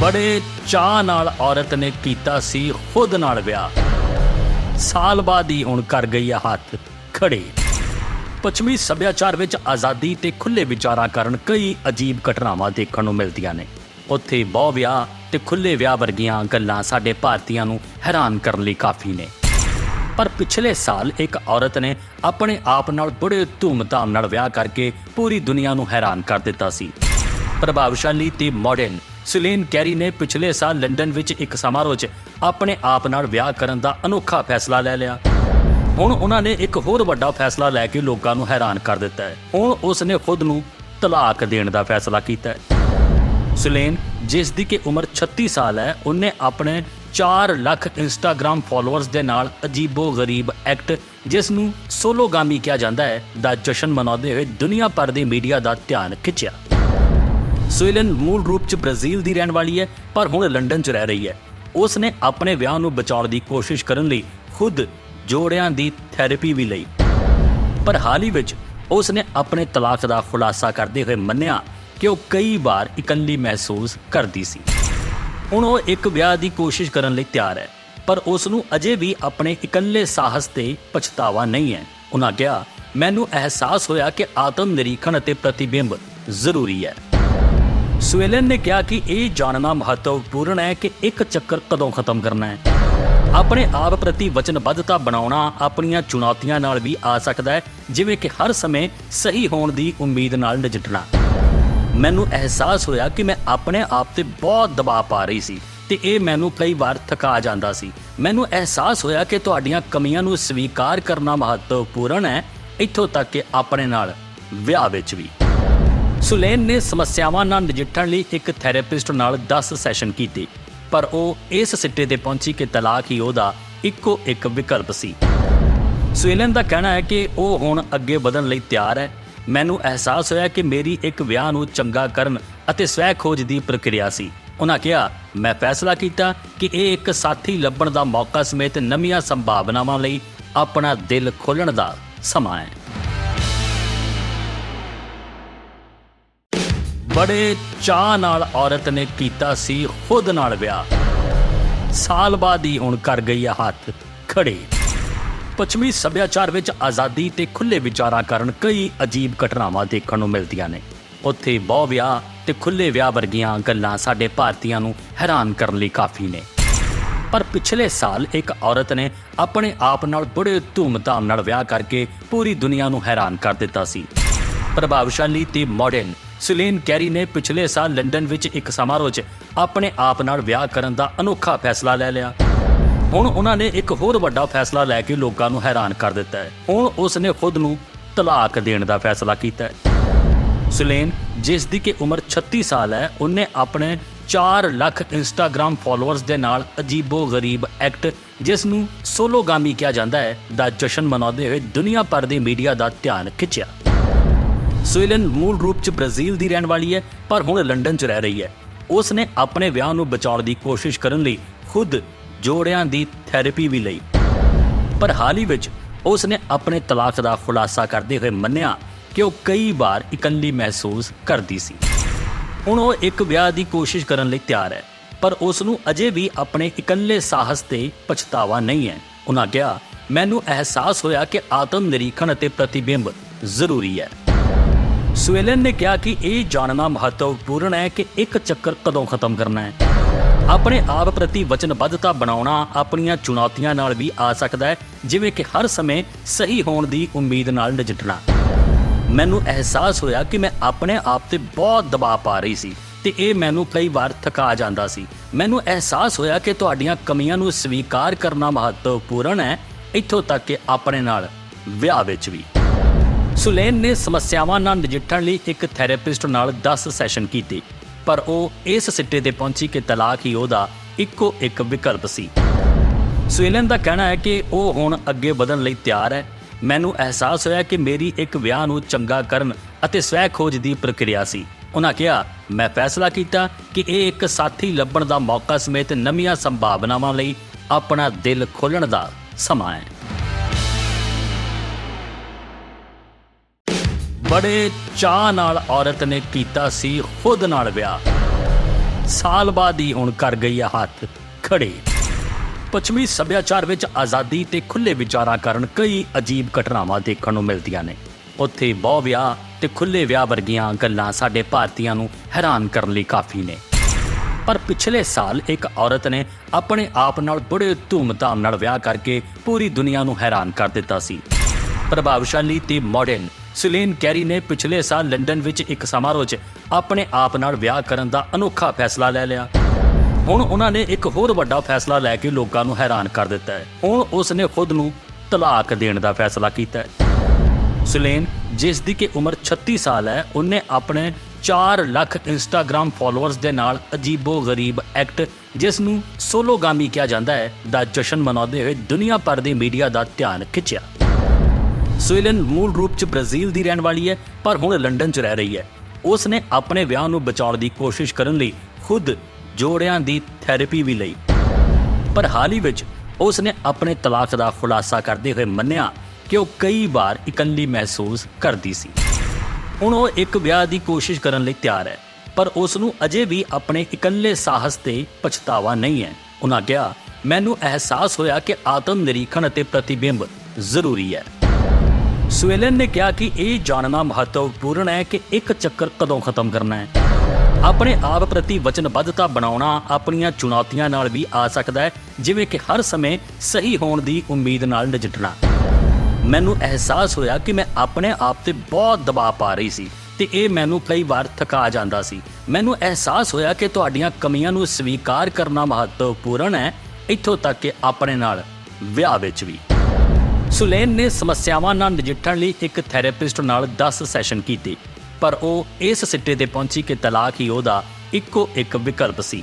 ਬੜੇ ਚਾਹ ਨਾਲ ਔਰਤ ਨੇ ਕੀਤਾ ਸੀ, ਖੁਦ ਨਾਲ ਵਿਆਹ। ਸਾਲ ਬਾਅਦ ਹੀ ਹੁਣ ਕਰ ਗਈ ਆ ਹੱਥ ਖੜੇ ਪੱਛਮੀ ਸੱਭਿਆਚਾਰ ਵਿੱਚ ਆਜ਼ਾਦੀ ਤੇ ਖੁੱਲੇ ਵਿਚਾਰਾਂ ਕਾਰਨ ਕਈ ਅਜੀਬ ਘਟਨਾਵਾਂ ਦੇਖਣ ਨੂੰ ਮਿਲਦੀਆਂ ਨੇ। ਉੱਥੇ ਬਹੁ ਵਿਆਹ ਤੇ ਖੁੱਲੇ ਵਿਆਹ ਵਰਗੀਆਂ ਗੱਲਾਂ ਸਾਡੇ ਭਾਰਤੀਆਂ ਨੂੰ ਹੈਰਾਨ ਕਰਨ ਲਈ ਕਾਫੀ ਨੇ। ਪਰ ਪਿਛਲੇ ਸਾਲ ਇੱਕ ਔਰਤ ਨੇ ਆਪਣੇ ਆਪ ਨਾਲ ਬੜੇ ਧੂਮਧਾਮ ਨਾਲ ਵਿਆਹ ਕਰਕੇ ਪੂਰੀ ਦੁਨੀਆ ਨੂੰ ਹੈਰਾਨ ਕਰ ਦਿੱਤਾ ਸੀ। ਪ੍ਰਭਾਵਸ਼ਾਲੀ ਤੇ ਮਾਡਰਨ ਸੁਲੇਨ ਕੈਰੀ ਨੇ ਪਿਛਲੇ ਸਾਲ ਲੰਡਨ ਵਿੱਚ ਇੱਕ ਸਮਾਰੋਹ 'ਚ ਆਪਣੇ ਆਪ ਨਾਲ ਵਿਆਹ ਕਰਨ ਦਾ ਅਨੋਖਾ ਫੈਸਲਾ ਲੈ ਲਿਆ। ਹੁਣ ਉਹਨਾਂ ਨੇ ਇੱਕ ਹੋਰ ਵੱਡਾ ਫੈਸਲਾ ਲੈ ਕੇ ਲੋਕਾਂ ਨੂੰ ਹੈਰਾਨ ਕਰ ਦਿੱਤਾ ਹੈ। ਹੁਣ ਉਸ ਨੇ ਖੁਦ ਨੂੰ ਤਲਾਕ ਦੇਣ ਦਾ ਫੈਸਲਾ ਕੀਤਾ ਹੈ। ਸੁਲੇਨ, ਜਿਸ ਦੀ ਕਿ ਉਮਰ 36 ਸਾਲ ਹੈ, ਉਹਨੇ ਆਪਣੇ 4 ਲੱਖ ਇੰਸਟਾਗ੍ਰam ਫਾਲੋਅਰਸ ਦੇ ਨਾਲ ਅਜੀਬੋ ਗਰੀਬ ਐਕਟ, ਜਿਸ ਨੂੰ ਸੋਲੋਗਾਮੀ ਕਿਹਾ ਜਾਂਦਾ ਹੈ, ਦਾ ਜਸ਼ਨ ਮਨਾਉਂਦੇ ਹੋਏ ਦੁਨੀਆ ਭਰ ਦੇ ਮੀਡੀਆ ਦਾ ਧਿਆਨ ਖਿੱਚਿਆ। ਸੁਇਲਨ ਮੂਲ ਰੂਪ 'ਚ ਬ੍ਰਾਜ਼ੀਲ ਦੀ ਰਹਿਣ ਵਾਲੀ ਹੈ, ਪਰ ਹੁਣ ਲੰਡਨ 'ਚ ਰਹਿ ਰਹੀ ਹੈ। ਉਸ ਨੇ ਆਪਣੇ ਵਿਆਹ ਨੂੰ ਬਚਾਉਣ ਦੀ ਕੋਸ਼ਿਸ਼ ਕਰਨ ਲਈ ਖੁਦ ਜੋੜਿਆਂ ਦੀ ਥੈਰੇਪੀ ਵੀ ਲਈ। ਪਰ ਹਾਲ ਹੀ ਵਿੱਚ ਉਸ ਨੇ ਆਪਣੇ ਤਲਾਕ ਦਾ ਖੁਲਾਸਾ ਕਰਦੇ ਹੋਏ ਮੰਨਿਆ ਕਿ ਉਹ ਕਈ ਵਾਰ ਇਕੱਲੀ ਮਹਿਸੂਸ ਕਰਦੀ ਸੀ। ਹੁਣ ਉਹ ਇੱਕ ਵਿਆਹ ਦੀ ਕੋਸ਼ਿਸ਼ ਕਰਨ ਲਈ ਤਿਆਰ ਹੈ, ਪਰ ਉਸ ਨੂੰ ਅਜੇ ਵੀ ਆਪਣੇ ਇਕੱਲੇ ਸਾਹਸ ਤੇ ਪਛਤਾਵਾ ਨਹੀਂ ਹੈ। ਉਹਨਾਂ ਕਿਹਾ, ਮੈਨੂੰ ਅਹਿਸਾਸ ਹੋਇਆ ਕਿ ਆਤਮ ਨਿਰੀਖਣ ਅਤੇ ਪ੍ਰਤੀਬਿੰਬ ਜ਼ਰੂਰੀ ਹੈ। ਸਵੇਲਨ ਨੇ ਕਿਹਾ ਕਿ ਇਹ ਜਾਣਨਾ ਮਹੱਤਵਪੂਰਨ ਹੈ ਕਿ ਇੱਕ ਚੱਕਰ ਕਦੋਂ ਖਤਮ ਕਰਨਾ ਹੈ। ਆਪਣੇ ਆਪ ਪ੍ਰਤੀ ਵਚਨਬੱਧਤਾ ਬਣਾਉਣਾ ਆਪਣੀਆਂ ਚੁਣੌਤੀਆਂ ਨਾਲ ਵੀ ਆ ਸਕਦਾ ਹੈ, ਜਿਵੇਂ ਕਿ ਹਰ ਸਮੇਂ ਸਹੀ ਹੋਣ ਦੀ ਉਮੀਦ ਨਾਲ ਨਜਿੱਠਣਾ। ਮੈਨੂੰ ਅਹਿਸਾਸ ਹੋਇਆ ਕਿ ਮੈਂ ਆਪਣੇ ਆਪ ਤੇ ਬਹੁਤ ਦਬਾਅ ਪਾ ਰਹੀ ਸੀ ਤੇ ਇਹ ਮੈਨੂੰ ਕਈ ਵਾਰ ਥਕਾ ਜਾਂਦਾ ਸੀ। ਮੈਨੂੰ ਅਹਿਸਾਸ ਹੋਇਆ ਕਿ ਤੁਹਾਡੀਆਂ ਕਮੀਆਂ ਨੂੰ ਸਵੀਕਾਰ ਕਰਨਾ ਮਹੱਤਵਪੂਰਨ ਹੈ, ਇੱਥੋਂ ਤੱਕ ਕਿ ਆਪਣੇ ਨਾਲ ਵਿਆਹ ਵਿੱਚ ਵੀ। ਸੁਲੇਨ ਨੇ ਸਮੱਸਿਆਵਾਂ ਨਾਲ ਨਜਿੱਠਣ ਲਈ ਇੱਕ ਥੈਰੇਪਿਸਟ ਨਾਲ 10 ਸੈਸ਼ਨ ਕੀਤੇ, ਪਰ ਉਹ ਇਸ ਸਿੱਟੇ ਤੇ ਪਹੁੰਚੀ ਕਿ ਤਲਾਕ ਹੀ ਉਹਦਾ ਇੱਕੋ ਇੱਕ ਵਿਕਲਪ ਸੀ। ਸੁਏਲਨ ਦਾ ਕਹਿਣਾ ਹੈ ਕਿ ਉਹ ਹੁਣ ਅੱਗੇ ਵਧਣ ਲਈ ਤਿਆਰ ਹੈ। ਮੈਨੂੰ ਅਹਿਸਾਸ ਹੋਇਆ ਕਿ ਮੇਰੀ ਇੱਕ ਵਿਆਹ ਨੂੰ ਚੰਗਾ ਕਰਨ ਅਤੇ ਸਵੈ ਖੋਜ ਦੀ ਪ੍ਰਕਿਰਿਆ ਸੀ। ਉਹਨਾਂ ਕਿਹਾ, ਮੈਂ ਫੈਸਲਾ ਕੀਤਾ ਕਿ ਇਹ ਇੱਕ ਸਾਥੀ ਲੱਭਣ ਦਾ ਮੌਕਾ ਸਮੇਤ ਨਵੀਆਂ ਸੰਭਾਵਨਾਵਾਂ ਲਈ ਆਪਣਾ ਦਿਲ ਖੋਲਣ ਦਾ ਸਮਾਂ ਹੈ। ਬੜੇ ਚਾਹ ਨਾਲ ਔਰਤ ਨੇ ਕੀਤਾ ਸੀ, ਖੁਦ ਨਾਲ ਵਿਆਹ। ਸਾਲ ਬਾਅਦ ਹੀ ਹੁਣ ਕਰ ਗਈ ਆ ਹੱਥ ਖੜੇ ਪੱਛਮੀ ਸੱਭਿਆਚਾਰ ਵਿੱਚ ਆਜ਼ਾਦੀ ਤੇ ਖੁੱਲੇ ਵਿਚਾਰਾਂ ਕਾਰਨ ਕਈ ਅਜੀਬ ਘਟਨਾਵਾਂ ਦੇਖਣ ਨੂੰ ਮਿਲਦੀਆਂ ਨੇ। ਉੱਥੇ ਬਹੁ ਵਿਆਹ ਤੇ ਖੁੱਲੇ ਵਿਆਹ ਵਰਗੀਆਂ ਗੱਲਾਂ ਸਾਡੇ ਭਾਰਤੀਆਂ ਨੂੰ ਹੈਰਾਨ ਕਰਨ ਲਈ ਕਾਫੀ ਨੇ। ਪਰ ਪਿਛਲੇ ਸਾਲ ਇੱਕ ਔਰਤ ਨੇ ਆਪਣੇ ਆਪ ਨਾਲ ਬੜੇ ਧੂਮਧਾਮ ਨਾਲ ਵਿਆਹ ਕਰਕੇ ਪੂਰੀ ਦੁਨੀਆ ਨੂੰ ਹੈਰਾਨ ਕਰ ਦਿੱਤਾ ਸੀ। ਪ੍ਰਭਾਵਸ਼ਾਲੀ ਤੇ ਮਾਡਰਨ ਸੁਲੇਨ ਕੈਰੀ ਨੇ ਪਿਛਲੇ ਸਾਲ ਲੰਡਨ ਵਿੱਚ ਇੱਕ ਸਮਾਰੋਹ 'ਚ ਆਪਣੇ ਆਪ ਨਾਲ ਵਿਆਹ ਕਰਨ ਦਾ ਅਨੋਖਾ ਫੈਸਲਾ ਲੈ ਲਿਆ। ਹੁਣ ਉਹਨਾਂ ਨੇ ਇੱਕ ਹੋਰ ਵੱਡਾ ਫੈਸਲਾ ਲੈ ਕੇ ਲੋਕਾਂ ਨੂੰ ਹੈਰਾਨ ਕਰ ਦਿੱਤਾ ਹੈ। ਹੁਣ ਉਸ ਨੇ ਖੁਦ ਨੂੰ ਤਲਾਕ ਦੇਣ ਦਾ ਫੈਸਲਾ ਕੀਤਾ ਹੈ। ਸੁਲੇਨ, ਜਿਸ ਦੀ ਕਿ ਉਮਰ 36 ਸਾਲ ਹੈ, ਉਹਨੇ ਆਪਣੇ 4 ਲੱਖ ਇੰਸਟਾਗ੍ਰam ਫਾਲੋਅਰਸ ਦੇ ਨਾਲ ਅਜੀਬੋ ਗਰੀਬ ਐਕਟ, ਜਿਸ ਨੂੰ ਸੋਲੋਗਾਮੀ ਕਿਹਾ ਜਾਂਦਾ ਹੈ, ਦਾ ਜਸ਼ਨ ਮਨਾਉਂਦੇ ਹੋਏ ਦੁਨੀਆ ਭਰ ਦੇ ਮੀਡੀਆ ਦਾ ਧਿਆਨ ਖਿੱਚਿਆ। ਸੁਇਲਨ ਮੂਲ ਰੂਪ 'ਚ ਬ੍ਰਾਜ਼ੀਲ ਦੀ ਰਹਿਣ ਵਾਲੀ ਹੈ, ਪਰ ਹੁਣ ਲੰਡਨ 'ਚ ਰਹਿ ਰਹੀ ਹੈ। ਉਸ ਨੇ ਆਪਣੇ ਵਿਆਹ ਨੂੰ ਬਚਾਉਣ ਦੀ ਕੋਸ਼ਿਸ਼ ਕਰਨ ਲਈ ਖੁਦ ਜੋੜਿਆਂ ਦੀ ਥੈਰੇਪੀ ਵੀ ਲਈ। ਪਰ ਹਾਲ ਹੀ ਵਿੱਚ ਉਸ ਨੇ ਆਪਣੇ ਤਲਾਕ ਦਾ ਖੁਲਾਸਾ ਕਰਦੇ ਹੋਏ ਮੰਨਿਆ ਕਿ ਉਹ ਕਈ ਵਾਰ ਇਕੱਲੀ ਮਹਿਸੂਸ ਕਰਦੀ ਸੀ। ਹੁਣ ਉਹ ਇੱਕ ਵਿਆਹ ਦੀ ਕੋਸ਼ਿਸ਼ ਕਰਨ ਲਈ ਤਿਆਰ ਹੈ, ਪਰ ਉਸ ਨੂੰ ਅਜੇ ਵੀ ਆਪਣੇ ਇਕੱਲੇ ਸਾਹਸ ਤੇ ਪਛਤਾਵਾ ਨਹੀਂ ਹੈ। ਉਹਨਾਂ ਕਿਹਾ, ਮੈਨੂੰ ਅਹਿਸਾਸ ਹੋਇਆ ਕਿ ਆਤਮ ਨਿਰੀਖਣ ਅਤੇ ਪ੍ਰਤੀਬਿੰਬ ਜ਼ਰੂਰੀ ਹੈ। ਸਵੇਲਨ ਨੇ ਕਿਹਾ ਕਿ ਇਹ ਜਾਣਨਾ ਮਹੱਤਵਪੂਰਨ ਹੈ ਕਿ ਇੱਕ ਚੱਕਰ ਕਦੋਂ ਖਤਮ ਕਰਨਾ ਹੈ। ਆਪਣੇ ਆਪ ਪ੍ਰਤੀ ਵਚਨਬੱਧਤਾ ਬਣਾਉਣਾ ਆਪਣੀਆਂ ਚੁਣੌਤੀਆਂ ਨਾਲ ਵੀ ਆ ਸਕਦਾ ਹੈ, ਜਿਵੇਂ ਕਿ ਹਰ ਸਮੇਂ ਸਹੀ ਹੋਣ ਦੀ ਉਮੀਦ ਨਾਲ ਨਜਿੱਠਣਾ। ਮੈਨੂੰ ਅਹਿਸਾਸ ਹੋਇਆ ਕਿ ਮੈਂ ਆਪਣੇ ਆਪ ਤੇ ਬਹੁਤ ਦਬਾਅ ਪਾ ਰਹੀ ਸੀ ਤੇ ਇਹ ਮੈਨੂੰ ਕਈ ਵਾਰ ਥਕਾ ਜਾਂਦਾ ਸੀ। ਮੈਨੂੰ ਅਹਿਸਾਸ ਹੋਇਆ ਕਿ ਤੁਹਾਡੀਆਂ ਕਮੀਆਂ ਨੂੰ ਸਵੀਕਾਰ ਕਰਨਾ ਮਹੱਤਵਪੂਰਨ ਹੈ, ਇੱਥੋਂ ਤੱਕ ਕਿ ਆਪਣੇ ਨਾਲ ਵਿਆਹ ਵਿੱਚ ਵੀ। ਸੁਲੇਨ ਨੇ ਸਮੱਸਿਆਵਾਂ ਨਾਲ ਨਜਿੱਠਣ ਲਈ ਇੱਕ ਥੈਰੇਪਿਸਟ ਨਾਲ 10 ਸੈਸ਼ਨ ਕੀਤੇ, ਪਰ ਉਹ ਇਸ ਸਿੱਟੇ ਤੇ ਪਹੁੰਚੀ ਕਿ ਤਲਾਕ ਹੀ ਉਹਦਾ ਇੱਕੋ ਇੱਕ ਵਿਕਲਪ ਸੀ। ਸੁਏਲਨ ਦਾ ਕਹਿਣਾ ਹੈ ਕਿ ਉਹ ਹੁਣ ਅੱਗੇ ਵਧਣ ਲਈ ਤਿਆਰ ਹੈ। ਮੈਨੂੰ ਅਹਿਸਾਸ ਹੋਇਆ ਕਿ ਮੇਰੀ ਇੱਕ ਵਿਆਹ ਨੂੰ ਚੰਗਾ ਕਰਨ ਅਤੇ ਸਵੈ ਖੋਜ ਦੀ ਪ੍ਰਕਿਰਿਆ ਸੀ। ਉਹਨਾਂ ਕਿਹਾ, ਮੈਂ ਫੈਸਲਾ ਕੀਤਾ ਕਿ ਇਹ ਇੱਕ ਸਾਥੀ ਲੱਭਣ ਦਾ ਮੌਕਾ ਸਮੇਤ ਨਵੀਆਂ ਸੰਭਾਵਨਾਵਾਂ ਲਈ ਆਪਣਾ ਦਿਲ ਖੋਲਣ ਦਾ ਸਮਾਂ ਹੈ। ਬੜੇ ਚਾਹ ਨਾਲ ਔਰਤ ਨੇ ਕੀਤਾ ਸੀ, ਖੁਦ ਨਾਲ ਵਿਆਹ। ਸਾਲ ਬਾਅਦ ਹੀ ਹੁਣ ਕਰ ਗਈ ਆ ਹੱਥ ਖੜੇ ਪੱਛਮੀ ਸੱਭਿਆਚਾਰ ਵਿੱਚ ਆਜ਼ਾਦੀ ਤੇ ਖੁੱਲੇ ਵਿਚਾਰਾਂ ਕਾਰਨ ਕਈ ਅਜੀਬ ਘਟਨਾਵਾਂ ਦੇਖਣ ਨੂੰ ਮਿਲਦੀਆਂ ਨੇ। ਉੱਥੇ ਬਹੁ ਵਿਆਹ ਤੇ ਖੁੱਲੇ ਵਿਆਹ ਵਰਗੀਆਂ ਗੱਲਾਂ ਸਾਡੇ ਭਾਰਤੀਆਂ ਨੂੰ ਹੈਰਾਨ ਕਰਨ ਲਈ ਕਾਫੀ ਨੇ। ਪਰ ਪਿਛਲੇ ਸਾਲ ਇੱਕ ਔਰਤ ਨੇ ਆਪਣੇ ਆਪ ਨਾਲ ਬੜੇ ਧੂਮਧਾਮ ਨਾਲ ਵਿਆਹ ਕਰਕੇ ਪੂਰੀ ਦੁਨੀਆ ਨੂੰ ਹੈਰਾਨ ਕਰ ਦਿੱਤਾ ਸੀ। ਪ੍ਰਭਾਵਸ਼ਾਲੀ ਤੇ ਮਾਡਰਨ ਸੁਲੇਨ ਕੈਰੀ ਨੇ ਪਿਛਲੇ ਸਾਲ ਲੰਡਨ ਵਿੱਚ ਇੱਕ ਸਮਾਰੋਹ 'ਚ ਆਪਣੇ ਆਪ ਨਾਲ ਵਿਆਹ ਕਰਨ ਦਾ ਅਨੋਖਾ ਫੈਸਲਾ ਲੈ ਲਿਆ। ਹੁਣ ਉਹਨਾਂ ਨੇ ਇੱਕ ਹੋਰ ਵੱਡਾ ਫੈਸਲਾ ਲੈ ਕੇ ਲੋਕਾਂ ਨੂੰ ਹੈਰਾਨ ਕਰ ਦਿੱਤਾ ਹੈ। ਹੁਣ ਉਸ ਨੇ ਖੁਦ ਨੂੰ ਤਲਾਕ ਦੇਣ ਦਾ ਫੈਸਲਾ ਕੀਤਾ ਹੈ। ਸੁਲੇਨ, ਜਿਸ ਦੀ ਕਿ ਉਮਰ 36 ਸਾਲ ਹੈ, ਉਹਨੇ ਆਪਣੇ 4 ਲੱਖ ਇੰਸਟਾਗ੍ਰam ਫਾਲੋਅਰਸ ਦੇ ਨਾਲ ਅਜੀਬੋ ਗਰੀਬ ਐਕਟ, ਜਿਸ ਨੂੰ ਸੋਲੋਗਾਮੀ ਕਿਹਾ ਜਾਂਦਾ ਹੈ, ਦਾ ਜਸ਼ਨ ਮਨਾਉਂਦੇ ਹੋਏ ਦੁਨੀਆ ਭਰ ਦੇ ਮੀਡੀਆ ਦਾ ਧਿਆਨ ਖਿੱਚਿਆ। ਸੁਇਲਨ ਮੂਲ ਰੂਪ 'ਚ ਬ੍ਰਾਜ਼ੀਲ ਦੀ ਰਹਿਣ ਵਾਲੀ ਹੈ, ਪਰ ਹੁਣ ਲੰਡਨ 'ਚ ਰਹਿ ਰਹੀ ਹੈ। ਉਸ ਨੇ ਆਪਣੇ ਵਿਆਹ ਨੂੰ ਬਚਾਉਣ ਦੀ ਕੋਸ਼ਿਸ਼ ਕਰਨ ਲਈ ਖੁਦ ਜੋੜਿਆਂ ਦੀ ਥੈਰੇਪੀ ਵੀ ਲਈ। ਪਰ ਹਾਲ ਹੀ ਵਿੱਚ ਉਸ ਨੇ ਆਪਣੇ ਤਲਾਕ ਦਾ ਖੁਲਾਸਾ ਕਰਦੇ ਹੋਏ ਮੰਨਿਆ ਕਿ ਉਹ ਕਈ ਵਾਰ ਇਕੱਲੀ ਮਹਿਸੂਸ ਕਰਦੀ ਸੀ। ਹੁਣ ਉਹ ਇੱਕ ਵਿਆਹ ਦੀ ਕੋਸ਼ਿਸ਼ ਕਰਨ ਲਈ ਤਿਆਰ ਹੈ, ਪਰ ਉਸ ਨੂੰ ਅਜੇ ਵੀ ਆਪਣੇ ਇਕੱਲੇ ਸਾਹਸ ਤੇ ਪਛਤਾਵਾ ਨਹੀਂ ਹੈ। ਉਹਨਾਂ ਕਿਹਾ, ਮੈਨੂੰ ਅਹਿਸਾਸ ਹੋਇਆ ਕਿ ਆਤਮ ਨਿਰੀਖਣ ਅਤੇ ਪ੍ਰਤੀਬਿੰਬ ਜ਼ਰੂਰੀ ਹੈ। ਸਵੇਲਨ ਨੇ ਕਿਹਾ ਕਿ ਇਹ ਜਾਣਨਾ ਮਹੱਤਵਪੂਰਨ ਹੈ ਕਿ ਇੱਕ ਚੱਕਰ ਕਦੋਂ ਖਤਮ ਕਰਨਾ ਹੈ। ਆਪਣੇ ਆਪ ਪ੍ਰਤੀ ਵਚਨਬੱਧਤਾ ਬਣਾਉਣਾ ਆਪਣੀਆਂ ਚੁਣੌਤੀਆਂ ਨਾਲ ਵੀ ਆ ਸਕਦਾ ਹੈ, ਜਿਵੇਂ ਕਿ ਹਰ ਸਮੇਂ ਸਹੀ ਹੋਣ ਦੀ ਉਮੀਦ ਨਾਲ ਨਜਿੱਠਣਾ। ਮੈਨੂੰ ਅਹਿਸਾਸ ਹੋਇਆ ਕਿ ਮੈਂ ਆਪਣੇ ਆਪ ਤੇ ਬਹੁਤ ਦਬਾਅ ਪਾ ਰਹੀ ਸੀ ਤੇ ਇਹ ਮੈਨੂੰ ਕਈ ਵਾਰ ਥਕਾ ਜਾਂਦਾ ਸੀ। ਮੈਨੂੰ ਅਹਿਸਾਸ ਹੋਇਆ ਕਿ ਤੁਹਾਡੀਆਂ ਕਮੀਆਂ ਨੂੰ ਸਵੀਕਾਰ ਕਰਨਾ ਮਹੱਤਵਪੂਰਨ ਹੈ, ਇੱਥੋਂ ਤੱਕ ਕਿ ਆਪਣੇ ਨਾਲ ਵਿਆਹ ਵਿੱਚ ਵੀ। ਸੁਲੇਨ ਨੇ ਸਮੱਸਿਆਵਾਂ ਨਾਲ ਨਜਿੱਠਣ ਲਈ ਇੱਕ ਥੈਰੇਪਿਸਟ ਨਾਲ 10 ਸੈਸ਼ਨ ਕੀਤੇ, ਪਰ ਉਹ ਇਸ ਸਿੱਟੇ ਤੇ ਪਹੁੰਚੀ ਕਿ ਤਲਾਕ ਹੀ ਉਹਦਾ ਇੱਕੋ ਇੱਕ ਵਿਕਲਪ ਸੀ।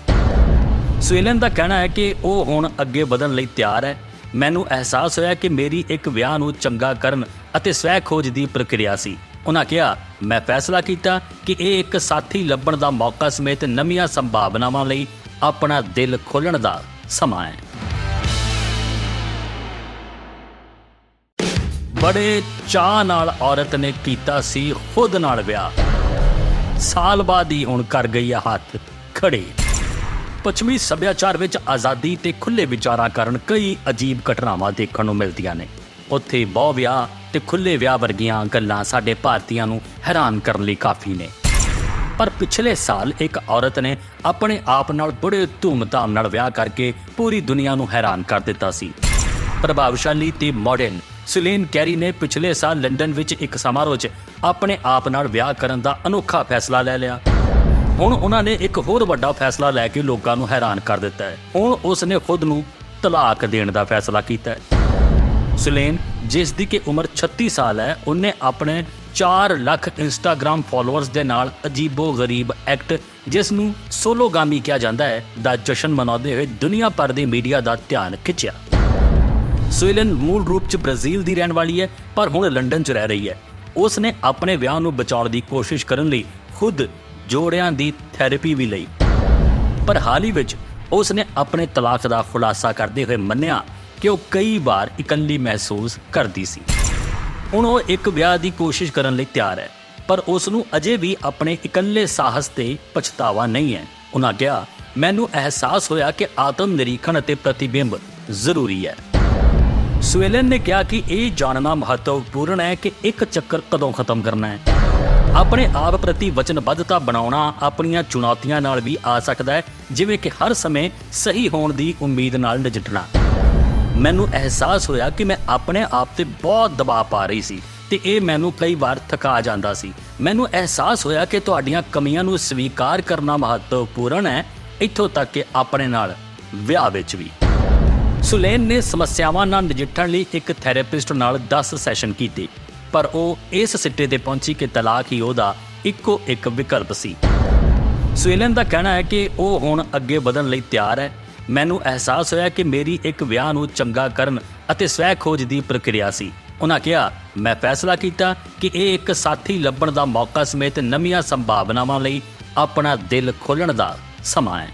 ਸੁਏਲਨ ਦਾ ਕਹਿਣਾ ਹੈ ਕਿ ਉਹ ਹੁਣ ਅੱਗੇ ਵਧਣ ਲਈ ਤਿਆਰ ਹੈ। ਮੈਨੂੰ ਅਹਿਸਾਸ ਹੋਇਆ ਕਿ ਮੇਰੀ ਇੱਕ ਵਿਆਹ ਨੂੰ ਚੰਗਾ ਕਰਨ ਅਤੇ ਸਵੈ ਖੋਜ ਦੀ ਪ੍ਰਕਿਰਿਆ ਸੀ। ਉਹਨਾਂ ਕਿਹਾ, ਮੈਂ ਫੈਸਲਾ ਕੀਤਾ ਕਿ ਇਹ ਇੱਕ ਸਾਥੀ ਲੱਭਣ ਦਾ ਮੌਕਾ ਸਮੇਤ ਨਵੀਆਂ ਸੰਭਾਵਨਾਵਾਂ ਲਈ ਆਪਣਾ ਦਿਲ ਖੋਲਣ ਦਾ ਸਮਾਂ ਹੈ। ਬੜੇ ਚਾਹ ਨਾਲ ਔਰਤ ਨੇ ਕੀਤਾ ਸੀ ਖੁਦ ਨਾਲ ਵਿਆਹ। ਸਾਲ ਬਾਅਦ ਹੀ ਹੁਣ ਕਰ ਗਈ ਆ ਹੱਥ ਖੜੇ ਪੱਛਮੀ ਸੱਭਿਆਚਾਰ ਵਿੱਚ ਆਜ਼ਾਦੀ ਤੇ ਖੁੱਲੇ ਵਿਚਾਰਾਂ ਕਾਰਨ ਕਈ ਅਜੀਬ ਘਟਨਾਵਾਂ ਦੇਖਣ ਨੂੰ ਮਿਲਦੀਆਂ ਨੇ। ਉੱਥੇ ਬਹੁ ਵਿਆਹ ਤੇ ਖੁੱਲੇ ਵਿਆਹ ਵਰਗੀਆਂ ਗੱਲਾਂ ਸਾਡੇ ਭਾਰਤੀਆਂ ਨੂੰ ਹੈਰਾਨ ਕਰਨ ਲਈ ਕਾਫੀ ਨੇ। ਪਰ ਪਿਛਲੇ ਸਾਲ ਇੱਕ ਔਰਤ ਨੇ ਆਪਣੇ ਆਪ ਨਾਲ ਬੜੇ ਧੂਮਧਾਮ ਨਾਲ ਵਿਆਹ ਕਰਕੇ ਪੂਰੀ ਦੁਨੀਆ ਨੂੰ ਹੈਰਾਨ ਕਰ ਦਿੱਤਾ ਸੀ। ਪ੍ਰਭਾਵਸ਼ਾਲੀ ਤੇ ਮਾਡਰਨ ਸੁਲੇਨ ਕੈਰੀ ਨੇ ਪਿਛਲੇ ਸਾਲ ਲੰਡਨ ਵਿੱਚ ਇੱਕ ਸਮਾਰੋਹ 'ਚ ਆਪਣੇ ਆਪ ਨਾਲ ਵਿਆਹ ਕਰਨ ਦਾ ਅਨੋਖਾ ਫੈਸਲਾ ਲੈ ਲਿਆ। ਹੁਣ ਉਹਨਾਂ ਨੇ ਇੱਕ ਹੋਰ ਵੱਡਾ ਫੈਸਲਾ ਲੈ ਕੇ ਲੋਕਾਂ ਨੂੰ ਹੈਰਾਨ ਕਰ ਦਿੱਤਾ ਹੈ। ਹੁਣ ਉਸ ਨੇ ਖੁਦ ਨੂੰ ਤਲਾਕ ਦੇਣ ਦਾ ਫੈਸਲਾ ਕੀਤਾ ਹੈ। ਸੁਲੇਨ, ਜਿਸ ਦੀ ਕਿ ਉਮਰ 36 ਸਾਲ ਹੈ, ਉਹਨੇ ਆਪਣੇ 4 ਲੱਖ ਇੰਸਟਾਗ੍ਰam ਫਾਲੋਅਰਸ ਦੇ ਨਾਲ ਅਜੀਬੋ ਗਰੀਬ ਐਕਟ, ਜਿਸ ਨੂੰ ਸੋਲੋਗਾਮੀ ਕਿਹਾ ਜਾਂਦਾ ਹੈ, ਦਾ ਜਸ਼ਨ ਮਨਾਉਂਦੇ ਹੋਏ ਦੁਨੀਆ ਭਰ ਦੇ ਮੀਡੀਆ ਦਾ ਧਿਆਨ ਖਿੱਚਿਆ। ਸੁਇਲਨ ਮੂਲ ਰੂਪ 'ਚ ਬ੍ਰਾਜ਼ੀਲ ਦੀ ਰਹਿਣ ਵਾਲੀ ਹੈ, ਪਰ ਹੁਣ ਲੰਡਨ 'ਚ ਰਹਿ ਰਹੀ ਹੈ। ਉਸ ਨੇ ਆਪਣੇ ਵਿਆਹ ਨੂੰ ਬਚਾਉਣ ਦੀ ਕੋਸ਼ਿਸ਼ ਕਰਨ ਲਈ ਖੁਦ ਜੋੜਿਆਂ ਦੀ ਥੈਰੇਪੀ ਵੀ ਲਈ। ਪਰ ਹਾਲ ਹੀ ਵਿੱਚ ਉਸ ਨੇ ਆਪਣੇ ਤਲਾਕ ਦਾ ਖੁਲਾਸਾ ਕਰਦੇ ਹੋਏ ਮੰਨਿਆ ਕਿ ਉਹ ਕਈ ਵਾਰ ਇਕੱਲੀ ਮਹਿਸੂਸ ਕਰਦੀ ਸੀ। ਹੁਣ ਉਹ ਇੱਕ ਵਿਆਹ ਦੀ ਕੋਸ਼ਿਸ਼ ਕਰਨ ਲਈ ਤਿਆਰ ਹੈ, ਪਰ ਉਸ ਨੂੰ ਅਜੇ ਵੀ ਆਪਣੇ ਇਕੱਲੇ ਸਾਹਸ ਤੇ ਪਛਤਾਵਾ ਨਹੀਂ ਹੈ। ਉਹਨਾਂ ਕਿਹਾ, ਮੈਨੂੰ ਅਹਿਸਾਸ ਹੋਇਆ ਕਿ ਆਤਮ ਨਿਰੀਖਣ ਅਤੇ ਪ੍ਰਤੀਬਿੰਬ ਜ਼ਰੂਰੀ ਹੈ। ਸੁਏਲਨ ਨੇ ਕਿਹਾ ਕਿ ਇਹ ਜਾਣਨਾ ਮਹੱਤਵਪੂਰਨ ਹੈ ਕਿ ਇੱਕ ਚੱਕਰ ਕਦੋਂ ਖਤਮ ਕਰਨਾ ਹੈ। ਆਪਣੇ ਆਪ ਪ੍ਰਤੀ ਵਚਨਬੱਧਤਾ ਬਣਾਉਣਾ ਆਪਣੀਆਂ ਚੁਣੌਤੀਆਂ ਨਾਲ ਵੀ ਆ ਸਕਦਾ ਹੈ, ਜਿਵੇਂ ਕਿ ਹਰ ਸਮੇਂ ਸਹੀ ਹੋਣ ਦੀ ਉਮੀਦ ਨਾਲ ਨਜਿੱਠਣਾ। ਮੈਨੂੰ ਅਹਿਸਾਸ ਹੋਇਆ ਕਿ ਮੈਂ ਆਪਣੇ ਆਪ ਤੇ ਬਹੁਤ ਦਬਾਅ ਪਾ ਰਹੀ ਸੀ ਤੇ ਇਹ ਮੈਨੂੰ ਕਈ ਵਾਰ ਥਕਾ ਜਾਂਦਾ ਸੀ। ਮੈਨੂੰ ਅਹਿਸਾਸ ਹੋਇਆ ਕਿ ਤੁਹਾਡੀਆਂ ਕਮੀਆਂ ਨੂੰ ਸਵੀਕਾਰ ਕਰਨਾ ਮਹੱਤਵਪੂਰਨ ਹੈ, ਇੱਥੋਂ ਤੱਕ ਕਿ ਆਪਣੇ ਨਾਲ ਵਿਆਹ ਵਿੱਚ ਵੀ। ਸੁਲੇਨ ਨੇ ਸਮੱਸਿਆਵਾਂ ਨਾਲ ਨਜਿੱਠਣ ਲਈ ਇੱਕ ਥੈਰੇਪਿਸਟ ਨਾਲ 10 ਸੈਸ਼ਨ ਕੀਤੇ, ਪਰ ਉਹ ਇਸ ਸਿੱਟੇ ਤੇ ਪਹੁੰਚੀ ਕਿ ਤਲਾਕ ਹੀ ਉਹਦਾ ਇੱਕੋ ਇੱਕ ਵਿਕਲਪ ਸੀ। ਸੁਏਲਨ ਦਾ ਕਹਿਣਾ ਹੈ ਕਿ ਉਹ ਹੁਣ ਅੱਗੇ ਵਧਣ ਲਈ ਤਿਆਰ ਹੈ। ਮੈਨੂੰ ਅਹਿਸਾਸ ਹੋਇਆ ਕਿ ਮੇਰੀ ਇੱਕ ਵਿਆਹ ਨੂੰ ਚੰਗਾ ਕਰਨ ਅਤੇ ਸਵੈ ਖੋਜ ਦੀ ਪ੍ਰਕਿਰਿਆ ਸੀ। ਉਹਨਾਂ ਕਿਹਾ, ਮੈਂ ਫੈਸਲਾ ਕੀਤਾ ਕਿ ਇਹ ਇੱਕ ਸਾਥੀ ਲੱਭਣ ਦਾ ਮੌਕਾ ਸਮੇਤ ਨਵੀਆਂ ਸੰਭਾਵਨਾਵਾਂ ਲਈ ਆਪਣਾ ਦਿਲ ਖੋਲਣ ਦਾ ਸਮਾਂ ਹੈ।